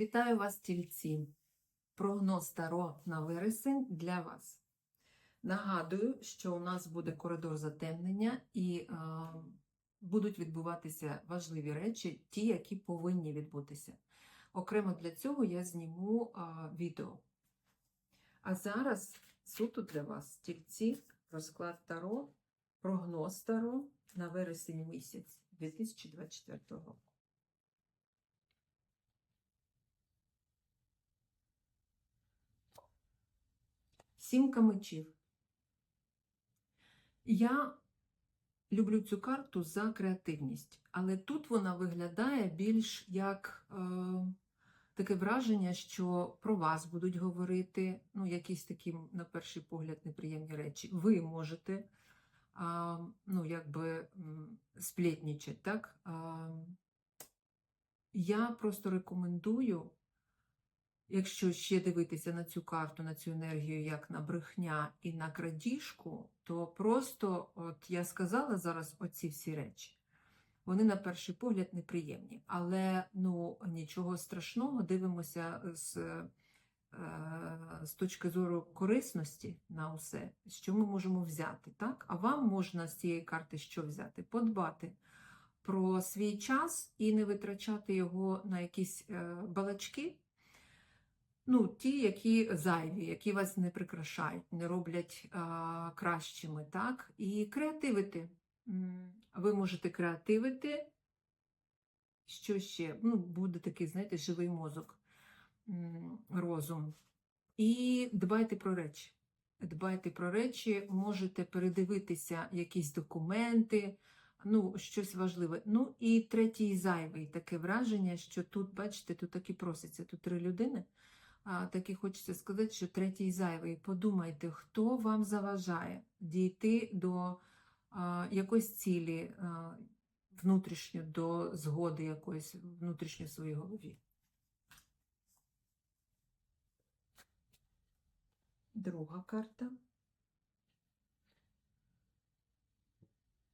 Вітаю вас, тільці! Прогноз Таро на вересень для вас. Нагадую, що у нас буде коридор затемнення і е, будуть відбуватися важливі речі, ті, які повинні відбутися. Окремо для цього я зніму е, відео. А зараз суто для вас тільці розклад Таро, прогноз Таро на вересень місяць 2024 року. Сімка мечів. Я люблю цю карту за креативність, але тут вона виглядає більш як е, таке враження, що про вас будуть говорити, ну, якісь такі, на перший погляд, неприємні речі. Ви можете а, ну, якби м, так? А, я просто рекомендую Якщо ще дивитися на цю карту, на цю енергію, як на брехня і на крадіжку, то просто, от я сказала зараз оці всі речі, вони на перший погляд неприємні. Але ну, нічого страшного, дивимося з, е, з точки зору корисності на усе, що ми можемо взяти. так? А вам можна з цієї карти що взяти? Подбати про свій час і не витрачати його на якісь е, балачки. Ну, ті, які зайві, які вас не прикрашають, не роблять а, кращими, так? І креативити. Ви можете креативити. Що ще? Ну, буде такий, знаєте, живий мозок, розум. І дбайте про речі. Дбайте про речі, можете передивитися якісь документи, ну, щось важливе. Ну, і третій зайвий таке враження, що тут, бачите, тут таки проситься, тут три людини. Так і хочеться сказати, що третій зайвий. Подумайте, хто вам заважає дійти до якоїсь цілі внутрішньо, до згоди якоїсь внутрішньо в своїй голові. Друга карта.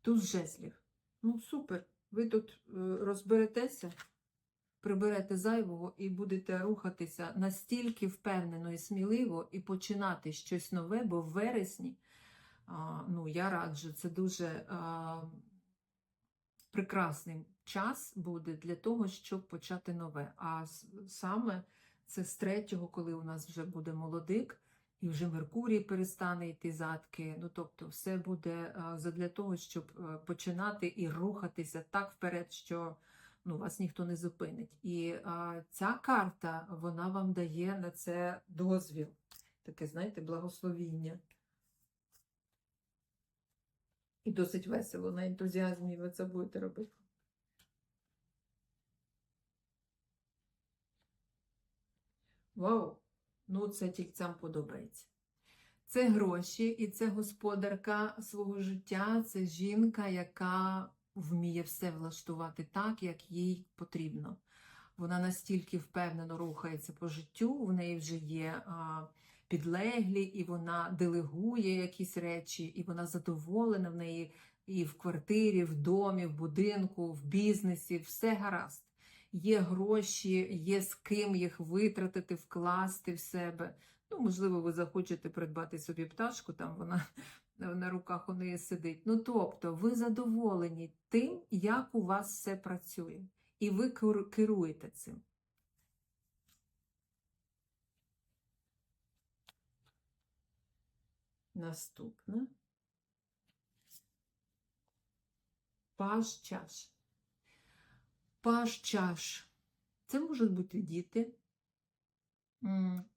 Туз жезлів. Ну, супер. Ви тут е, розберетеся приберете зайвого і будете рухатися настільки впевнено і сміливо і починати щось нове, бо в вересні, а, ну, я раджу, це дуже а, прекрасний час буде для того, щоб почати нове. А саме це з третього, коли у нас вже буде молодик. І вже Меркурій перестане йти задки. Ну, тобто, все буде для того, щоб е, починати і рухатися так вперед, що ну, вас ніхто не зупинить. І а, ця карта вона вам дає на це дозвіл, таке, знаєте, благословіння. І досить весело на ентузіазмі ви це будете робити. Вау! Ну, це тільцям подобається. Це гроші, і це господарка свого життя, це жінка, яка вміє все влаштувати так, як їй потрібно. Вона настільки впевнено рухається по життю, в неї вже є а, підлеглі, і вона делегує якісь речі, і вона задоволена в неї і в квартирі, в домі, в будинку, в бізнесі, все гаразд. Є гроші, є з ким їх витратити, вкласти в себе. Ну, можливо, ви захочете придбати собі пташку, там вона на руках у неї сидить. Ну, тобто, ви задоволені тим, як у вас все працює, і ви керуєте цим. Наступне. Паш чаш. Паш чаш. Це можуть бути діти.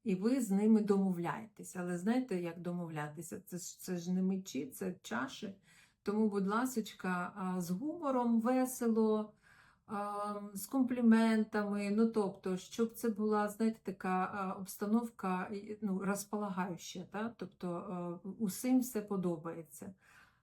І ви з ними домовляєтеся. Але знаєте, як домовлятися? Це ж, це ж не мечі, це чаші. Тому, будь ласка, з гумором, весело, з компліментами. Ну, тобто, щоб це була, знаєте, така обстановка ну, розполагаюча. Та? Тобто усім все подобається.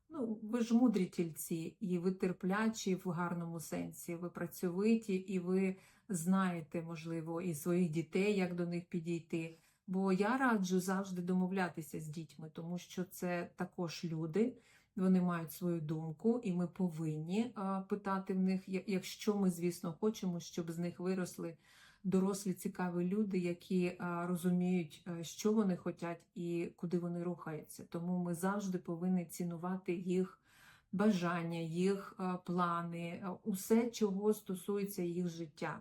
Ну, ви ж мудрі тільці, і ви терплячі в гарному сенсі, ви працьовиті, і ви знаєте, можливо, і своїх дітей, як до них підійти. Бо я раджу завжди домовлятися з дітьми, тому що це також люди, вони мають свою думку, і ми повинні питати в них, якщо ми, звісно, хочемо, щоб з них виросли дорослі цікаві люди, які розуміють, е, що вони хочуть і куди вони рухаються. Тому ми завжди повинні цінувати їх бажання, їх плани, усе, чого стосується їх життя.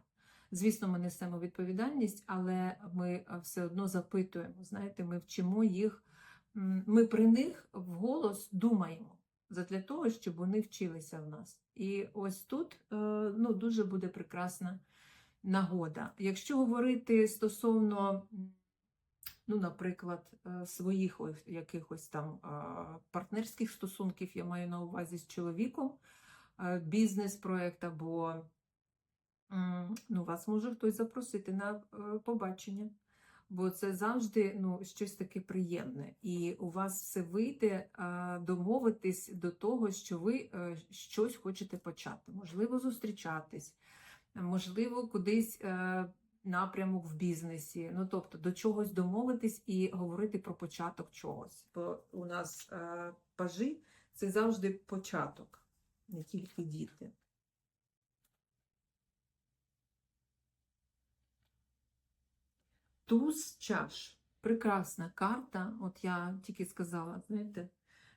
Звісно, ми несемо відповідальність, але ми все одно запитуємо. Знаєте, ми вчимо їх, ми при них вголос думаємо задля того, щоб вони вчилися в нас. І ось тут е, ну, дуже буде прекрасна нагода. Якщо говорити стосовно, ну, наприклад, е, своїх якихось там е, партнерських стосунків, я маю на увазі з чоловіком, е, бізнес-проект або ну, вас може хтось запросити на е, побачення. Бо це завжди ну, щось таке приємне, і у вас все вийде домовитись до того, що ви е, щось хочете почати. Можливо, зустрічатись, можливо, кудись е, напрямок в бізнесі. Ну, тобто до чогось домовитись і говорити про початок чогось. Бо у нас пажі це завжди початок, не тільки діти. Туз чаш. Прекрасна карта. От я тільки сказала, знаєте,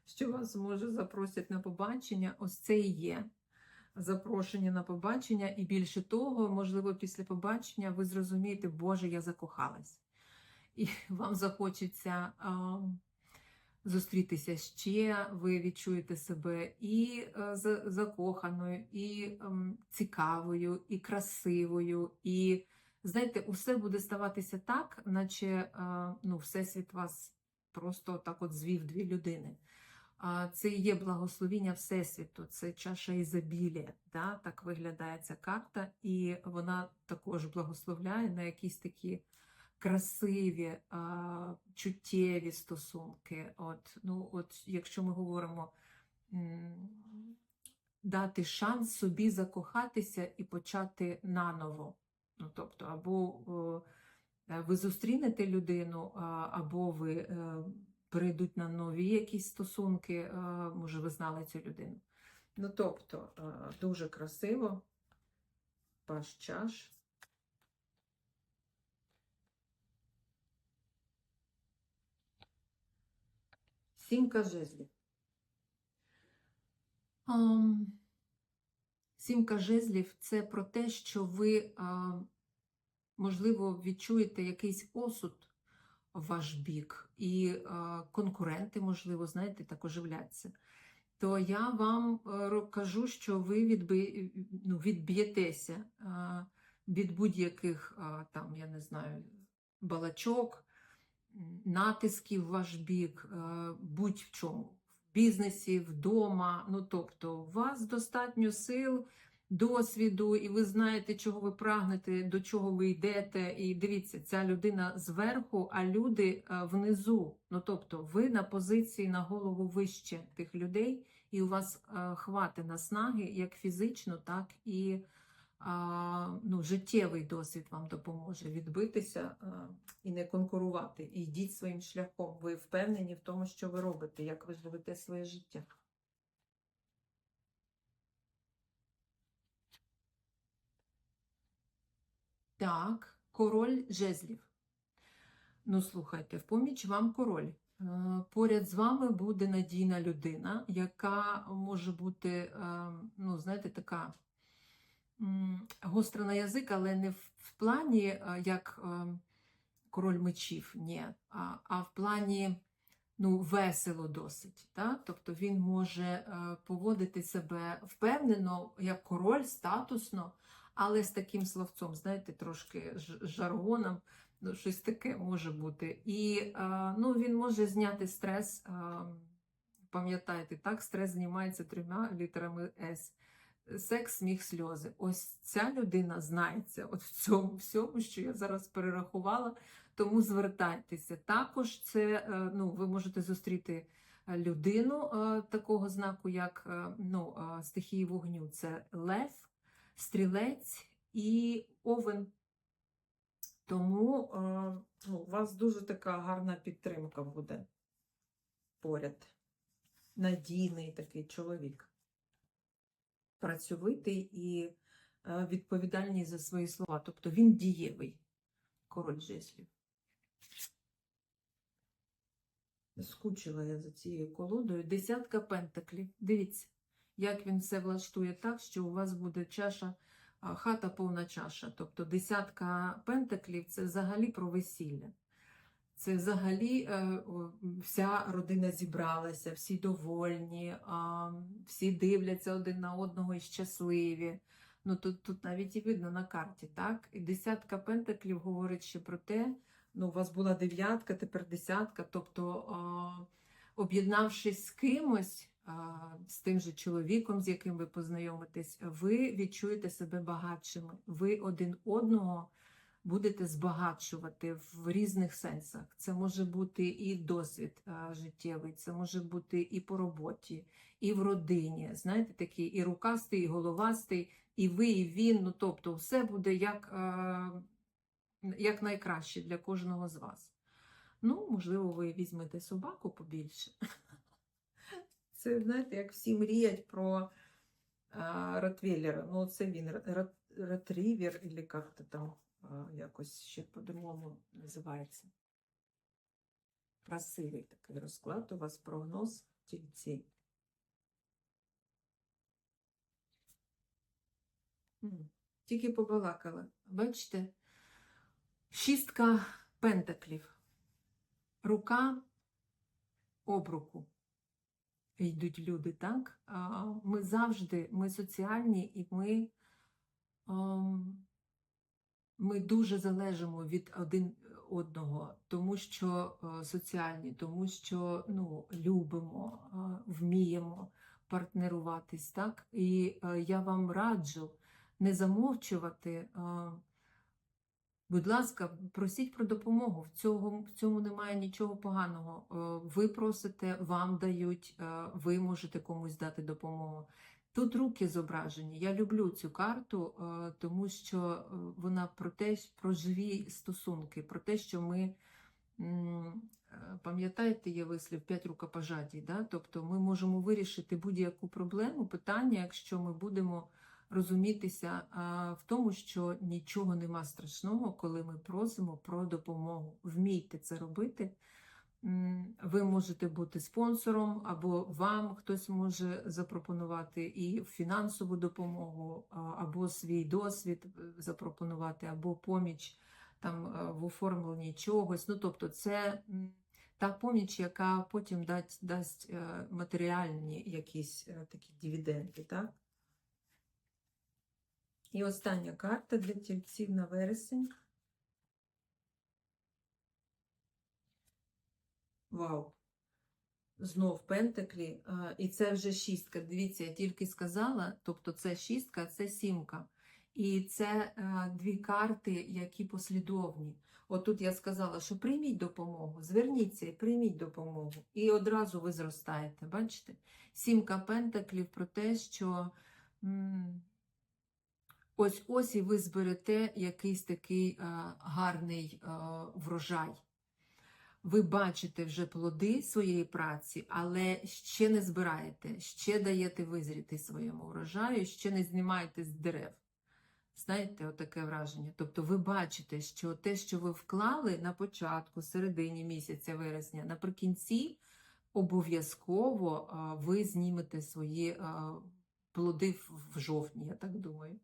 що вас може запросять на побачення. Ось це і є запрошення на побачення. І більше того, можливо, після побачення ви зрозумієте, Боже, я закохалась. І вам захочеться а, зустрітися ще, ви відчуєте себе і е, закоханою, і ем, цікавою, і красивою, і знаєте, усе буде ставатися так, наче е, ну, Всесвіт вас просто так от звів дві людини. Це є благословіння Всесвіту, це чаша ізобілія. Да? Так виглядає ця карта, і вона також благословляє на якісь такі красиві, чуттєві стосунки. От, ну, от, якщо ми говоримо дати шанс собі закохатися і почати наново. Ну, тобто, або е, ви зустрінете людину, або ви е, перейдуть на нові якісь стосунки, е, може, ви знали цю людину. Ну, тобто, е, дуже красиво, паш чаш. Сімка жезлів. Ам, Сімка жезлів це про те, що ви, можливо, відчуєте якийсь осуд в ваш бік, і конкуренти, можливо, знаєте, так оживляться. То я вам е, кажу, що ви відби, ну, відб'єтеся від будь-яких там, я не знаю, балачок, натисків в ваш бік, е, чому, в бізнесі, вдома. Ну, тобто, у вас достатньо сил, досвіду, і ви знаєте, чого ви прагнете, до чого ви йдете. І дивіться, ця людина зверху, а люди е, внизу. Ну, тобто, ви на позиції на голову вище тих людей, і у вас е, хватить наснаги як фізично, так і ну, життєвий досвід вам допоможе відбитися і не конкурувати. І йдіть своїм шляхом. Ви впевнені в тому, що ви робите, як ви живете своє життя. Так, король жезлів. Ну, слухайте, в поміч вам король. Поряд з вами буде надійна людина, яка може бути, ну, знаєте, така м, гостра на язик, але не в, плані е, як е, король мечів, ні, а, а в плані ну, весело досить. Так? Тобто він може е, поводити себе впевнено, як король, статусно, але з таким словцом, знаєте, трошки жаргоном, ну, щось таке може бути. І ну, він може зняти стрес. Пам'ятаєте, так, стрес знімається трьома літерами С. Секс, сміх, сльози. Ось ця людина знається от в цьому всьому, що я зараз перерахувала, тому звертайтеся. Також це е, ну, ви можете зустріти е, людину е, такого знаку, як ну, стихії вогню. Це лев, стрілець і овен. Тому ну, у вас дуже така гарна підтримка буде поряд. Надійний такий чоловік. Працьовитий і е, відповідальність за свої слова. Тобто він дієвий, король жезлів. Скучила я за цією колодою. Десятка пентаклів. Дивіться, як він все влаштує так, що у вас буде чаша, хата повна чаша. Тобто десятка пентаклів це взагалі про весілля. Це взагалі е, вся родина зібралася, всі довольні, всі дивляться один на одного і щасливі. Ну тут, тут навіть і видно на карті, так? І десятка пентаклів говорить ще про те, ну, у вас була дев'ятка, тепер десятка. Тобто, об'єднавшись з кимось, з тим же чоловіком, з яким ви познайомитесь, ви відчуєте себе багатшими. Ви один одного будете збагачувати в різних сенсах. Це може бути і досвід життєвий, це може бути і по роботі, і в родині. Знаєте, такий і рукастий, і головастий, і ви, і він. Ну тобто, все буде як, як найкраще для кожного з вас. Ну, можливо, ви візьмете собаку побільше. Це, знаєте, як всі мріять про а, Ротвейлера. Ну, це він, Рот- Ретрівер, або як це там а, якось ще по-другому називається. Красивий такий розклад. У вас прогноз тільці. Тільки побалакала. Бачите? Шістка пентаклів. Рука об руку йдуть люди, так? Ми завжди, ми соціальні і ми, ми дуже залежимо від один одного, тому що е, соціальні, тому що ну, любимо, е, вміємо партнеруватись, так? І е, я вам раджу не замовчувати. е, Будь ласка, просіть про допомогу. В цьому, в цьому немає нічого поганого. Е, Ви просите, вам дають, е, ви можете комусь дати допомогу. Тут руки зображені. Я люблю цю карту, е, тому що е, вона про те, про живі стосунки, про те, що ми. е, Пам'ятаєте, є вислів п'ять рукопожатій, да? тобто ми можемо вирішити будь-яку проблему, питання, якщо ми будемо розумітися в тому, що нічого нема страшного, коли ми просимо про допомогу. Вмійте це робити. Ви можете бути спонсором, або вам хтось може запропонувати і фінансову допомогу, або свій досвід е, запропонувати, або поміч там е, в оформленні чогось. Ну, тобто, це та поміч, яка потім дасть, дасть е, матеріальні якісь такі дивіденди. Так? І остання карта для тільців на вересень. Вау! Знов пентаклі. І це вже шістка. Дивіться, я тільки сказала, тобто це шістка, це сімка. І це дві карти, які послідовні. Отут я сказала, що прийміть допомогу, зверніться і прийміть допомогу. І одразу ви зростаєте. Бачите? Сімка пентаклів про те, що. Ось ось і ви зберете якийсь такий гарний врожай. Ви бачите вже плоди своєї праці, але ще не збираєте, ще даєте визріти своєму врожаю, ще не знімаєте з дерев. Знаєте, отаке враження. Тобто ви бачите, що те, що ви вклали на початку, середині місяця вересня, наприкінці обов'язково ви знімете свої плоди в жовтні, я так думаю.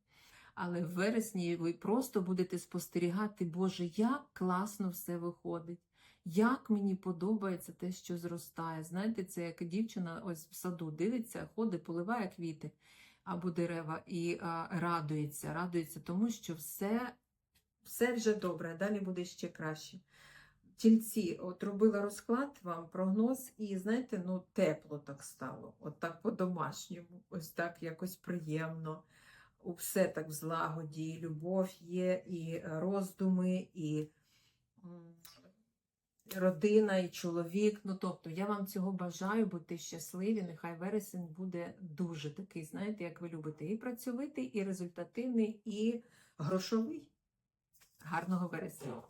Але в вересні ви просто будете спостерігати, Боже, як класно все виходить. Як мені подобається те, що зростає. Знаєте, це як дівчина ось в саду дивиться, ходить, поливає квіти або дерева і а, радується, радується тому, що все, все вже добре, далі буде ще краще. Тільці, от робила розклад вам, прогноз, і знаєте, ну тепло так стало, от так по-домашньому, ось так якось приємно все так в злагоді, і любов є, і роздуми, і родина, і чоловік. Ну, тобто, я вам цього бажаю, бути щасливі. Нехай вересень буде дуже такий, знаєте, як ви любите, і працьовитий, і результативний, і грошовий. Гарного вересня.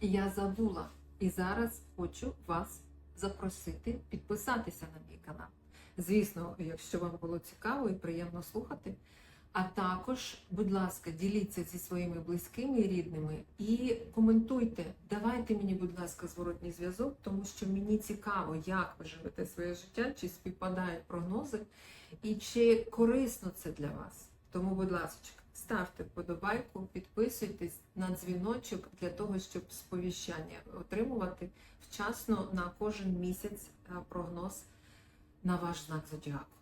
Я забула і зараз хочу вас запросити підписатися на мій канал. Звісно, якщо вам було цікаво і приємно слухати, А також, будь ласка, діліться зі своїми близькими і рідними і коментуйте. Давайте мені, будь ласка, зворотній зв'язок, тому що мені цікаво, як ви живете своє життя, чи співпадають прогнози, і чи корисно це для вас. Тому, будь ласка, ставте вподобайку, підписуйтесь на дзвіночок для того, щоб сповіщання отримувати вчасно на кожен місяць е, прогноз на ваш знак зодіаку.